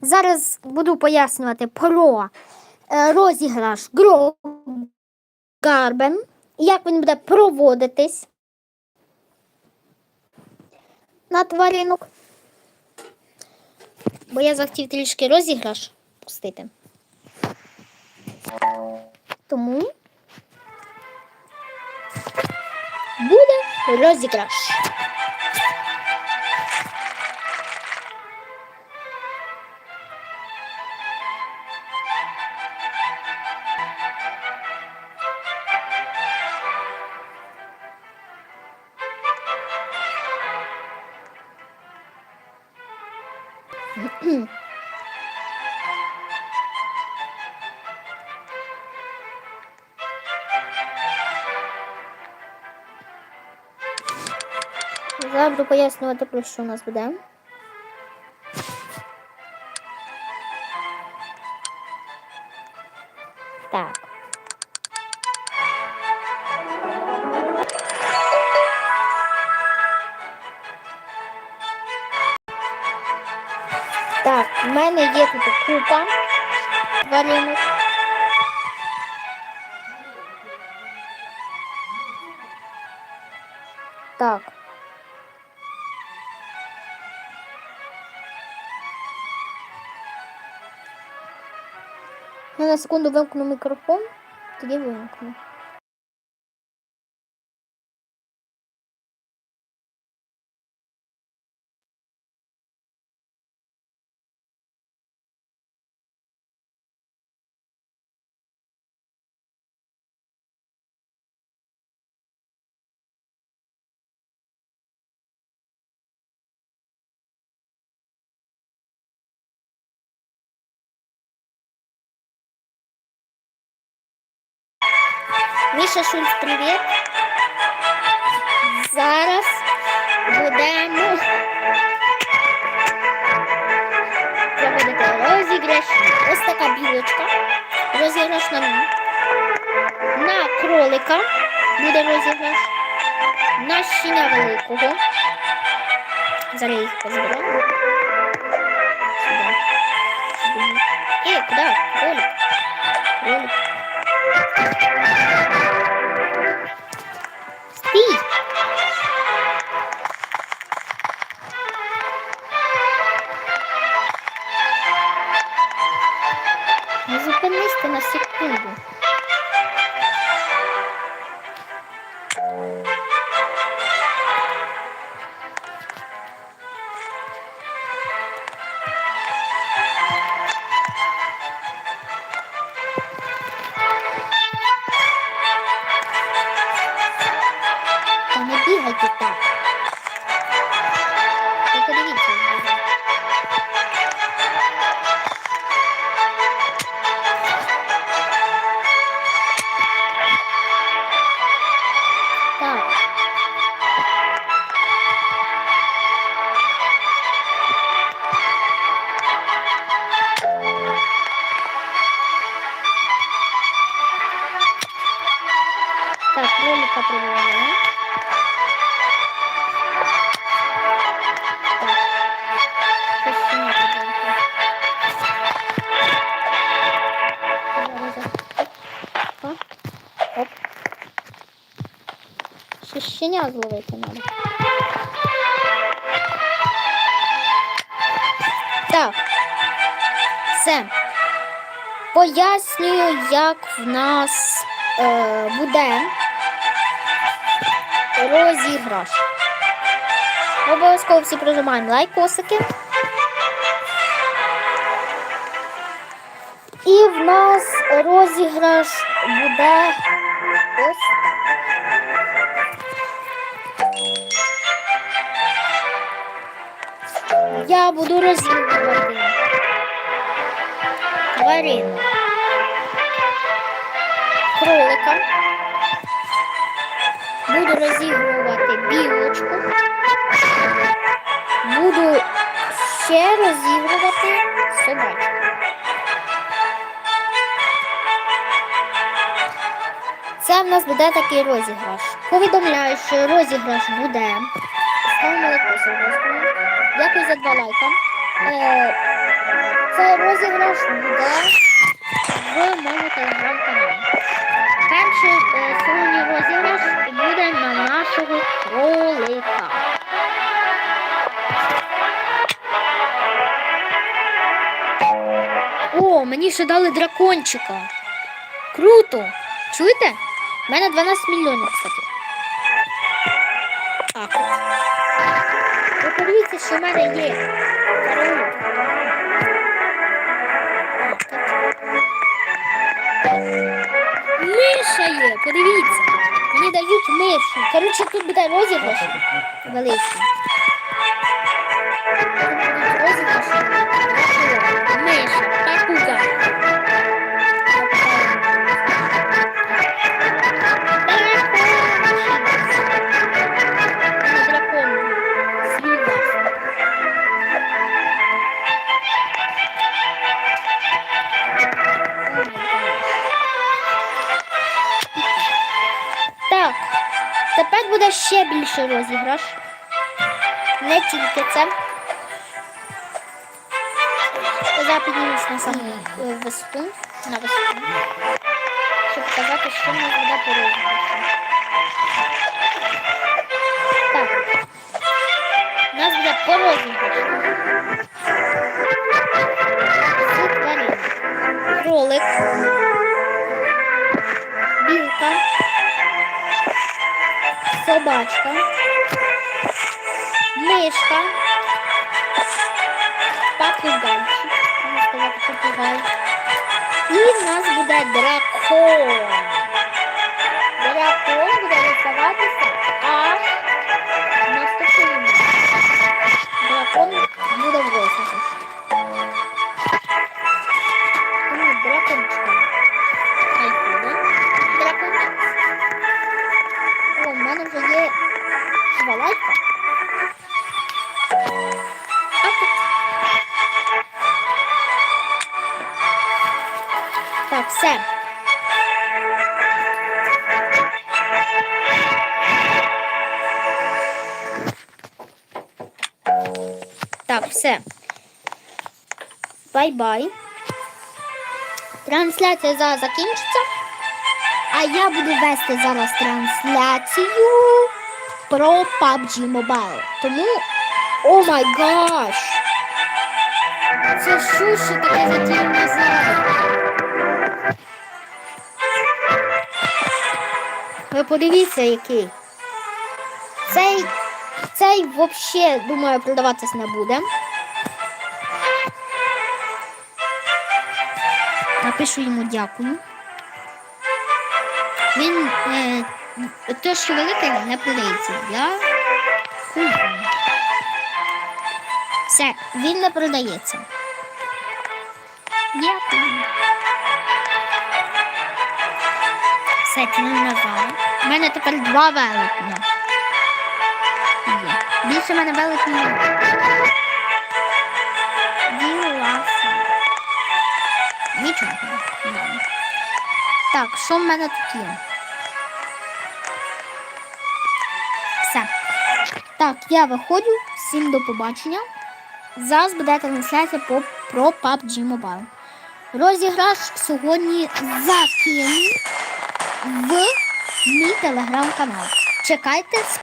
Зараз буду пояснювати про е, розіграш Garden, як він буде проводитись на тваринок. Бо я захотів трішки розіграш пустити. Тому буде розіграш. Зараз буду пояснювати, про у нас буде. Так. Так, в мене є тут купа тваринок. Так. Я на секунду вимкну мікрофон, тоді вимкну. Міша Шульц, привіт. Зараз будемо проводити розіграш. Ось така білочка. Розіграш на, на кролика. Буде розіграш. На щеня великого. Зараз їх позберу. Сюди. Сюди. Е, куди? Кролик. Кролик. Не зупинись ти на секунду. Оп. Оп. Ще щеня зловити треба. Так. Все. Пояснюю, як в нас е, буде розіграш. Обов'язково всі прожимаємо лайкосики. І в нас розіграш буде ось. Я буду розігрувати тварину. Кролика. Буду розігрувати білочку. Буду ще розігрувати собачку. Це в нас буде такий розіграш. Повідомляю, що розіграш буде. Ставимо лайк обов'язково. Дякую за два лайка. Е, Цей розіграш буде в моєму телеграм-каналі. Перший сьогодні розіграш буде на нашого кролика. О, мені ще дали дракончика. Круто! Чуєте? У мене 12 мільйонів, кстати. Так. Ви подивіться, що в мене є. Так. Миша є, подивіться. Мені дають мишу. Коротше, тут буде розіграш великий. Тепер буде ще більше розіграш. Не тільки це. Я піднімусь на саму е, висоту, на висоту, щоб показати, що ми буде по розіграшу. Так, у нас буде по розіграшу. собачка, мышка, попугайчик. И у нас будет дракон. Дракон будет оставаться все. Так, все. Бай-бай. Трансляція зараз закінчиться. А я буду вести зараз трансляцію про PUBG Mobile. Тому, о май гаш! Це що ще таке затіяне подивіться, який. Цей, цей взагалі, думаю, продаватись не буде. Напишу йому дякую. Він е, те, що велике, не продається. Я хуй. Все, він не продається. Дякую. Все, кинув назад. У мене тепер два великня. Є. Більше в мене великня немає. Діласа. Нічого. Так, що в мене тут є? Все. Так, я виходжу. Всім до побачення. Зараз буде трансляція по, про PUBG Mobile. Розіграш сьогодні закину в мій телеграм-канал. Чекайте.